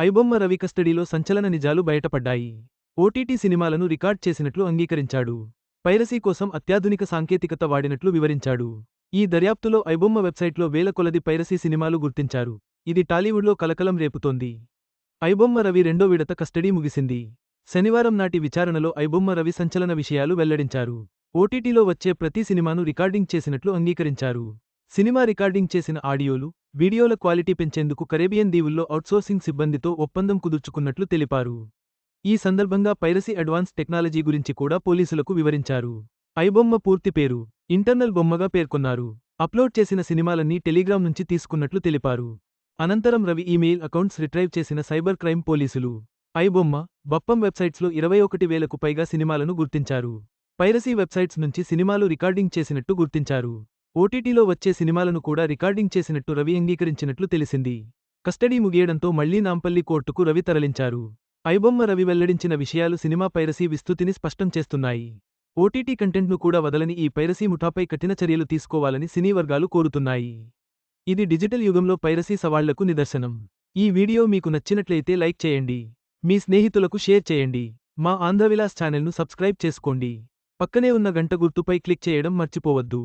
ఐబొమ్మ రవి కస్టడీలో సంచలన నిజాలు బయటపడ్డాయి. ఓటీటీ సినిమాలను రికార్డ్ చేసినట్లు అంగీకరించాడు. పైరసీ కోసం అత్యాధునిక సాంకేతికత వాడినట్లు వివరించాడు. ఈ దర్యాప్తులో ఐబొమ్మ వెబ్సైట్లో వేల కొలది పైరసీ సినిమాలు గుర్తించారు. ఇది టాలీవుడ్లో కలకలం రేపుతోంది. ఐబొమ్మ రవి రెండో విడత కస్టడీ ముగిసింది. శనివారం నాటి విచారణలో ఐబొమ్మ రవి సంచలన విషయాలు వెల్లడించారు. ఓటీటీలో వచ్చే ప్రతి సినిమాను రికార్డింగ్ చేసినట్లు అంగీకరించారు. సినిమా రికార్డింగ్ చేసిన ఆడియోలు వీడియోల క్వాలిటీ పెంచేందుకు కరేబియన్ దీవుల్లో అవుట్సోర్సింగ్ సిబ్బందితో ఒప్పందం కుదుర్చుకున్నట్లు తెలిపారు. ఈ సందర్భంగా పైరసీ అడ్వాన్స్ టెక్నాలజీ గురించి కూడా పోలీసులకు వివరించారు. ఐబొమ్మ పూర్తి పేరు ఇంటర్నల్ బొమ్మగా పేర్కొన్నారు. అప్లోడ్ చేసిన సినిమాలన్నీ టెలిగ్రామ్ నుంచి తీసుకున్నట్లు తెలిపారు. అనంతరం రవి ఈమెయిల్ అకౌంట్స్ రిట్రైవ్ చేసిన సైబర్ క్రైమ్ పోలీసులు ఐబొమ్మ బప్పం వెబ్సైట్స్లో ఇరవై ఒకటి వేలకు పైగా సినిమాలను గుర్తించారు. పైరసీ వెబ్సైట్స్ నుంచి సినిమాలు రికార్డింగ్ చేసినట్టు గుర్తించారు. ఓటీటీలో వచ్చే సినిమాలను కూడా రికార్డింగ్ చేసినట్టు రవి అంగీకరించినట్లు తెలిసింది. కస్టడీ ముగియడంతో మళ్ళీ నాంపల్లి కోర్టుకు రవి తరలించారు. ఐబొమ్మ రవి వెల్లడించిన విషయాలు సినిమా పైరసీ విస్తృతిని స్పష్టం చేస్తున్నాయి. ఓటీటీ కంటెంట్ను కూడా వదలని ఈ పైరసీ ముఠాపై కఠిన చర్యలు తీసుకోవాలని సినీ వర్గాలు కోరుతున్నాయి. ఇది డిజిటల్ యుగంలో పైరసీ సవాళ్ళకు నిదర్శనం. ఈ వీడియో మీకు నచ్చినట్లయితే లైక్ చేయండి. మీ స్నేహితులకు షేర్ చేయండి. మా ఆంధ్రవిలాస్ ఛానల్ను సబ్స్క్రైబ్ చేసుకోండి. పక్కనే ఉన్న గంట గుర్తుపై క్లిక్ చేయడం మర్చిపోవద్దు.